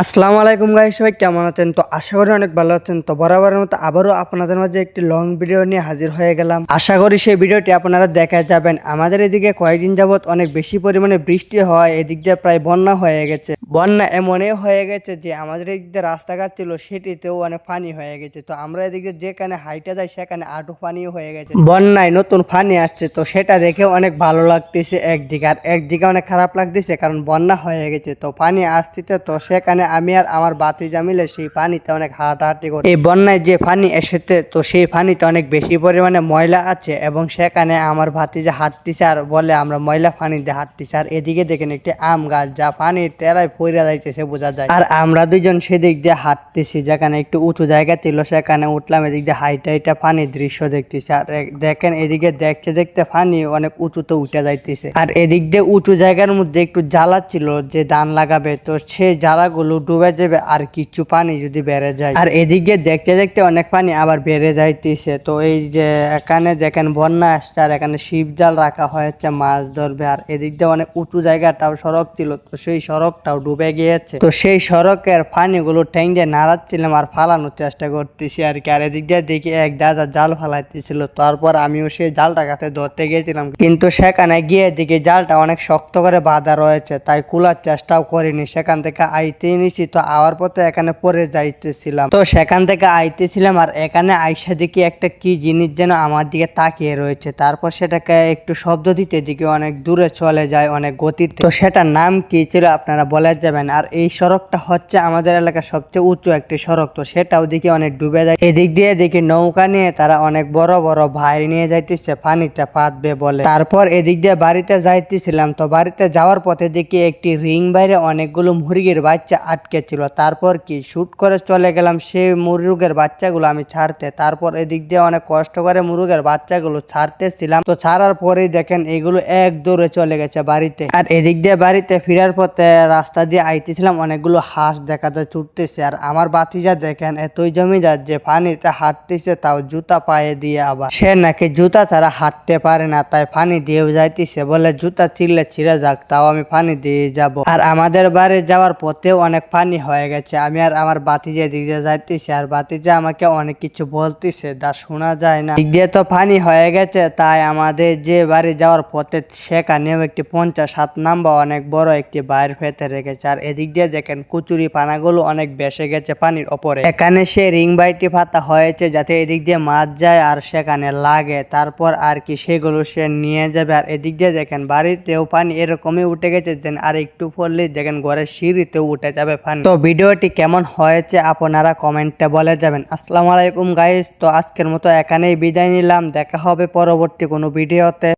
আসসালামু আলাইকুম গাই সবাই কেমন আছেন? তো আশা করি অনেক ভালো আছেন। তো বরাবরের মতো আবারও আপনাদের মাঝে একটি লং ভিডিও নিয়ে হাজির হয়ে গেলাম। আশা করি সেই ভিডিওটি আপনারা দেখা যাবেন। আমাদের এদিকে কয়েকদিন যাবত অনেক বেশি পরিমাণে বৃষ্টি হয়, এদিক দিয়ে প্রায় বন্যা হয়ে গেছে। বন্যা এমনই হয়ে গেছে যে আমাদের এদিক দিয়ে রাস্তাঘাট ছিল, সেটিতেও অনেক পানি হয়ে গেছে। তো আমরা এদিকে যেখানে হাইটে যাই, সেখানে আটু পানিও হয়ে গেছে। বন্যায় নতুন পানি আসছে, তো সেটা দেখেও অনেক ভালো লাগতেছে একদিকে। আর একদিকে অনেক খারাপ লাগতেছে, কারণ বন্যা হয়ে গেছে। তো পানি আসতেছে, তো সেখানে আমি আর আমার বাতিজা মিলে সেই পানিতে অনেক হাঁটাহাঁটি করি। এই বন্যায় যে পানি এসেছে, তো সেই পানিতে অনেক বেশি পরিমাণে ময়লা আছে এবং সেখানে আমার ভাতিজা হাঁটতেছে আর বলে আমরা ময়লা পানিতে হাঁটতেছি। আর এদিকে দেখেন একটি আম গাছ, যা পানি টেরায় পইরা যাইতেছে বোঝা যায়। আর আমরা দুজন সেদিক দিয়ে হাঁটতেছি, যেখানে একটু উঁচু জায়গা ছিল, সেখানে উঠলাম এদিক দিয়ে হাইটা হাইটা পানির দৃশ্য দেখতেছি। আর দেখেন এদিকে দেখতে দেখতে পানি অনেক উঁচুতে উঠে যাইতেছে। আর এদিক দিয়ে উঁচু জায়গার মধ্যে একটু জ্বালা ছিল যে ধান লাগাবে, তো সেই জ্বালাগুলো ডুবে যাবে আর কিছু পানি যদি বেড়ে যায়। আর এদিকে দেখতে দেখতে অনেক পানি আবার বেড়ে যাইতেছে। তো এই যে এখানে দেখেন বন্যা আসছে আর এখানে শিব জাল রাখা হয়েছে, মাছ ধরবে। আর এদিক দিয়ে অনেক উঁচু জায়গাটাও সড়ক ছিল, তো সেই সড়কটাও ডুবে গিয়েছে। তো সেই সড়কের পানিগুলো ঠ্যাং দিয়ে নাড়াচ্ছিলাম আর ফালানোর চেষ্টা করতেছি আর কি। আর এদিক দিয়ে দেখি এক দাদা জাল ফালাইতেছিল। তারপর আমিও সেই জালটা কাছে ধরতে গিয়েছিলাম। কিন্তু সেখানে গিয়ে দেখি জালটা অনেক শক্ত করে বাঁধা রয়েছে, তাই কুলার চেষ্টাও করিনি। সেখান থেকে আইতেই নিছি, তো আওয়ার পথে এখানে পরে যাইতেছিলাম। তো সেখান থেকে আইতেছিলাম আর এখানে আইসা দেখি একটা কি জিনিস যেন আমার দিকে তাকিয়ে রয়েছে। তারপর সেটাকে একটু শব্দ দিতে দিকে অনেক দূরে চলে যায়, অনেক গতিতে। তো সেটার নাম কি ছিল আপনারা বলে যাবেন। আর এই সড়কটা হচ্ছে আমাদের এলাকার সবচেয়ে উঁচু একটি সড়ক। তো সেটাও দিকে অনেক ডুবে যায়। এদিক দিয়ে দেখি নৌকা নিয়ে তারা অনেক বড় বড় ভাই নিয়ে যাইতেছে পানিতে পাতবে বলে। তারপর এদিক দিয়ে বাড়িতে যাইতেছিলাম। তো বাড়িতে যাওয়ার পথে দেখি একটি রিং বাইরে অনেকগুলো মুরগির বাচ্চা আটকে ছিল। তারপর কি? শুট করে চলে গেলাম সেই মুরগের বাচ্চাগুলো আমি ছাড়তে। তারপর এদিক দিয়ে অনেক কষ্ট করে মুরগের বাচ্চাগুলো ছাড়তেছিলাম। তো ছাড়ার পরেই দেখেন এগুলো এক দৌড়ে চলে গেছে বাড়িতে। আর এদিক দিয়ে বাড়িতে ফেরার পথে রাস্তা দিয়ে আইতেছিলাম, অনেকগুলো হাঁস দেখা যায় ছুটতেছে। আর আমার বাতিজা দেখেন, এতই জমিদার যে পানিতে হাঁটতেছে, তাও জুতা পায়ে দিয়ে আবার। সে নাকি জুতা ছাড়া হাঁটতে পারে না, তাই পানি দিয়েও যাইতেছে। বলে, জুতা চিল্লে ছিঁড়ে যাক, তাও আমি পানি দিয়ে যাব। আর আমাদের বাড়ি যাওয়ার পথেও অনেক পানি হয়ে গেছে। আমি আর আমার বাতিজা দিক দিয়ে যাইতেছি আর বাতিজা আমাকে অনেক কিছু বলতেছে তা শোনা যায় না। দিক দিয়ে তো পানি হয়ে গেছে, তাই আমাদের যে বাড়ি যাওয়ার পথে সেখানেও একটি পঞ্চাশ সাত নাম্বার অনেক বড় একটি বাইর ফেতে রেখেছে। আর এদিক দিয়ে দেখেন কুচুরি পানাগুলো অনেক বেসে গেছে পানির ওপরে। এখানে সে রিং বাইটি পাতা হয়েছে যাতে এদিক দিয়ে মাছ যায় আর সেখানে লাগে। তারপর আর কি সেগুলো সে নিয়ে যাবে। আর এদিক দিয়ে দেখেন বাড়িতেও পানি এরকমই উঠে গেছে যে আর একটু পড়লে দেখেন ঘরের সিঁড়িতেও উঠে যাবে পানি তো ভিডিওটি কেমন হয়েছে আপনারা কমেন্টে বলে যাবেন। আসসালামু আলাইকুম গাইজ তো আজকের মতো এখানেই বিদায় নিলাম। দেখা হবে পরবর্তী কোনো ভিডিওতে।